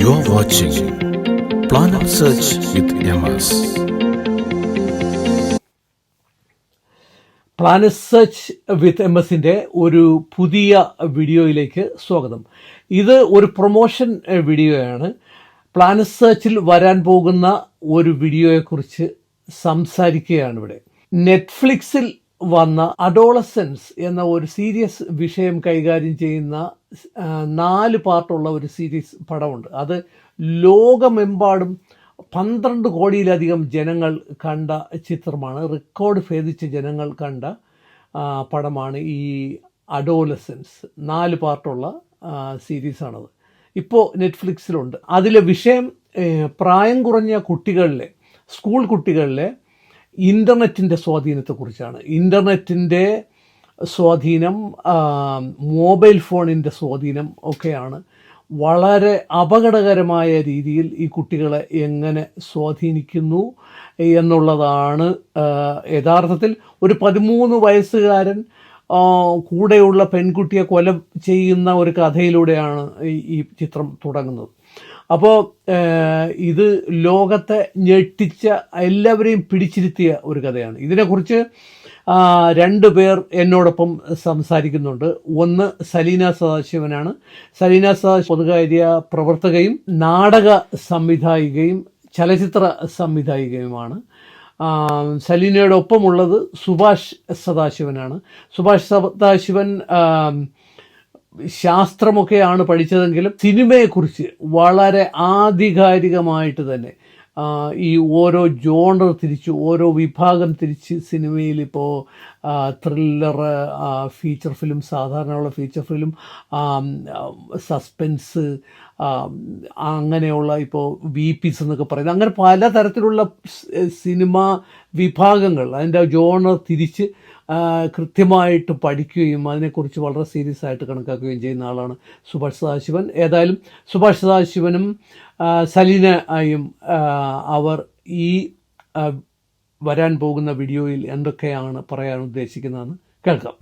You're watching Planet Search with MS. Planet Search with M എസിന്റെ ഒരു പുതിയ വീഡിയോയിലേക്ക് സ്വാഗതം. ഇത് ഒരു പ്രൊമോഷൻ വീഡിയോ വീഡിയോയാണ്. പ്ലാനറ്റ് സെർച്ചിൽ വരാൻ പോകുന്ന ഒരു വീഡിയോയെക്കുറിച്ച് സംസാരിക്കുകയാണ് ഇവിടെ. നെറ്റ്ഫ്ലിക്സിൽ വന്ന അഡോളസെൻസ് എന്ന ഒരു സീരിയസ് വിഷയം കൈകാര്യം ചെയ്യുന്ന നാല് പാർട്ടുള്ള ഒരു സീരീസ് പടമുണ്ട്. അത് ലോകമെമ്പാടും പന്ത്രണ്ട് കോടിയിലധികം ജനങ്ങൾ കണ്ട ചിത്രമാണ് റെക്കോർഡ് ഭേദിച്ച ജനങ്ങൾ കണ്ട പടമാണ് ഈ അഡോലസൻസ് നാല് പാർട്ടുള്ള സീരീസാണത്. ഇപ്പോൾ നെറ്റ്ഫ്ലിക്സിലുണ്ട്. അതിലെ വിഷയം പ്രായം കുറഞ്ഞ കുട്ടികളിലെ സ്കൂൾ കുട്ടികളിലെ ഇന്റർനെറ്റിന്റെ സ്വാധീനത്തെക്കുറിച്ചാണ്. ഇന്റർനെറ്റിന്റെ സ്വാധീനം മൊബൈൽ ഫോണിന്റെ സ്വാധീനം ഒക്കെയാണ്. വളരെ അപകടകരമായ രീതിയിൽ ഈ കുട്ടികളെ എങ്ങനെ സ്വാധീനിക്കുന്നു എന്നുള്ളതാണ് യഥാർത്ഥത്തിൽ ഒരു പതിമൂന്ന് വയസ്സുകാരൻ കൂടെയുള്ള പെൺകുട്ടിയെ കൊല ചെയ്യുന്ന ഒരു കഥയിലൂടെയാണ് ഈ ചിത്രം തുടങ്ങുന്നത്. അപ്പോൾ ഇത് ലോകത്തെ ഞെട്ടിച്ച എല്ലാവരെയും പിടിച്ചിരുത്തിയ ഒരു കഥയാണ്. ഇതിനെക്കുറിച്ച് രണ്ട് പേർ എന്നോടൊപ്പം സംസാരിക്കുന്നുണ്ട്. ഒന്ന് സലീന സദാശിവനാണ്. സലീന സദാശിവ പൊതുകാര്യ പ്രവർത്തകയും നാടക സംവിധായികയും ചലച്ചിത്ര സംവിധായികയുമാണ്. സലീനയോടൊപ്പമുള്ളത് സുഭാഷ് സദാശിവനാണ്. സുഭാഷ് സദാശിവൻ ശാസ്ത്രമൊക്കെയാണ് പഠിച്ചതെങ്കിലും സിനിമയെക്കുറിച്ച് വളരെ ആധികാരികമായിട്ട് തന്നെ ഈ ഓരോ ജോണർ തിരിച്ച് ഓരോ വിഭാഗം തിരിച്ച് സിനിമയിൽ ഇപ്പോൾ ത്രില്ലർ ഫീച്ചർ ഫിലിം സാധാരണയുള്ള ഫീച്ചർ ഫിലിം സസ്പെൻസ് അങ്ങനെയുള്ള ഇപ്പോൾ വി പിസ് എന്നൊക്കെ പറയുന്നത് അങ്ങനെ പല തരത്തിലുള്ള സിനിമ വിഭാഗങ്ങൾ അതിന്റെ ജോണർ തിരിച്ച് കൃത്യമായിട്ട് പഠിക്കുകയും അതിനെക്കുറിച്ച് വളരെ സീരിയസ് ആയിട്ട് കണക്കാക്കുകയും ചെയ്യുന്ന ആളാണ് സുഭാഷ് സദാശിവൻ. ഏതായാലും സുഭാഷ് സദാശിവനും സലീനയും അവർ ഈ വരാൻ പോകുന്ന വീഡിയോയിൽ എന്തൊക്കെയാണ് പറയാൻ ഉദ്ദേശിക്കുന്നതെന്ന് കേൾക്കാം.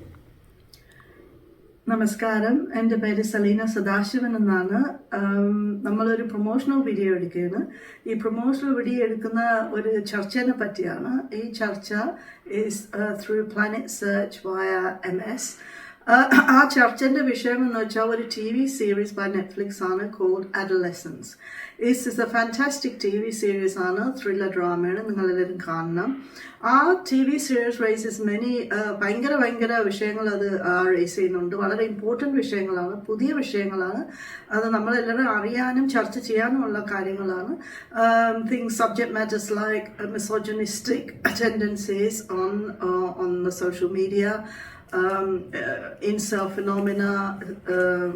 നമസ്കാരം. എന്റെ പേര് സലീന സദാശിവൻ എന്നാണ്. നമ്മളൊരു പ്രൊമോഷണൽ വീഡിയോ എടുക്കുകയാണ്. ഈ പ്രൊമോഷണൽ വീഡിയോ എടുക്കുന്ന ഒരു ചർച്ചനെ പറ്റിയാണ്. ഈ ചർച്ച is through planet search via M S ആ ചർച്ചന്റെ വിഷയം എന്ന് വെച്ചാൽ ഒരു T V series by Netflix ആണ് called adolescence is is a fantastic T V series ആണ് ത്രില്ലർ ഡ്രാമയാണ് നിങ്ങളെല്ലാവരും കാണണം. ആ T V series raises many ഭയങ്കര ഭയങ്കര വിഷയങ്ങൾ അത് റേസ് ചെയ്യുന്നുണ്ട്. വളരെ ഇമ്പോർട്ടന്റ് വിഷയങ്ങളാണ് പുതിയ വിഷയങ്ങളാണ്. അത് നമ്മളെല്ലാവരും അറിയാനും ചർച്ച ചെയ്യാനും ഉള്ള കാര്യങ്ങളാണ് things subject matters like misogynistic tendencies on on the social media um, uh, incel phenomena, um,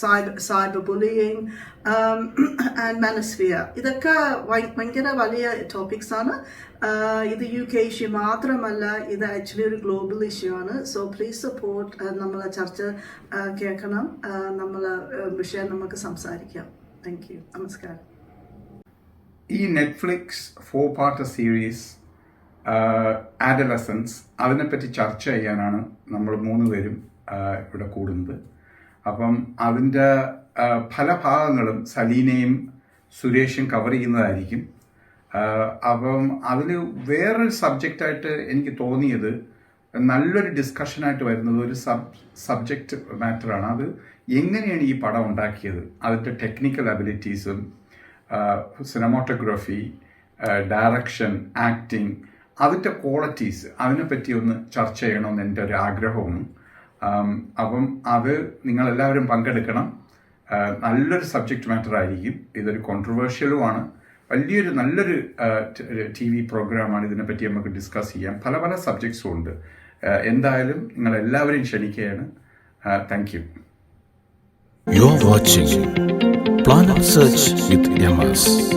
cyber, cyberbullying, um, and manosphere. ഇതൊക്കെ ഭയങ്കര വലിയ ടോപ്പിക്സ് ആണ്. ഇത് യു കെ ഇഷ്യൂ മാത്രമല്ല ഇത് ആക്ച്വലി ഒരു ഗ്ലോബൽ ഇഷ്യൂ ആണ്. സോ പ്ലീസ് സപ്പോർട്ട് നമ്മളെ ചർച്ച കേൾക്കണം. നമ്മൾ വിഷയം നമുക്ക് സംസാരിക്കാം. താങ്ക് യു നമസ്കാരം. ഈ Netflix four part series adolescence അതിനെപ്പറ്റി ചർച്ച ചെയ്യാനാണ് നമ്മൾ മൂന്ന് പേരും ഇവിടെ കൂടുന്നത്. അപ്പം അതിന്റെ പല ഭാഗങ്ങളും സലീനയും സുരേഷും കവർ ചെയ്യുന്നതായിരിക്കും. അപ്പം അതിൽ വേറൊരു സബ്ജക്റ്റായിട്ട് എനിക്ക് തോന്നിയത് നല്ലൊരു ഡിസ്കഷനായിട്ട് വരുന്നത് ഒരു സബ് സബ്ജക്റ്റ് മാറ്ററാണ് അത് എങ്ങനെയാണ് ഈ പടം ഉണ്ടാക്കിയത്? അതിന്റെ ടെക്നിക്കൽ അബിലിറ്റീസും സിനിമാറ്റോഗ്രഫി ഡയറക്ഷൻ ആക്ടിങ് അതിന്റെ ക്വാളിറ്റീസ് അതിനെപ്പറ്റി ഒന്ന് ചർച്ച ചെയ്യണമെന്ന് എന്റെ ഒരു ആഗ്രഹമാണ് അപ്പം അത് നിങ്ങളെല്ലാവരും പങ്കെടുക്കണം. നല്ലൊരു സബ്ജക്റ്റ് മാറ്റർ ആയിരിക്കും. ഇതൊരു കോൺട്രവേഴ്ഷ്യലുമാണ് വലിയൊരു നല്ലൊരു ടി വി പ്രോഗ്രാമാണ് ഇതിനെപ്പറ്റി നമുക്ക് ഡിസ്കസ് ചെയ്യാം. പല പല സബ്ജക്ട്സും ഉണ്ട്. എന്തായാലും നിങ്ങളെല്ലാവരെയും ക്ഷണിക്കുകയാണ്. Thank you you are watching planet Search with MS.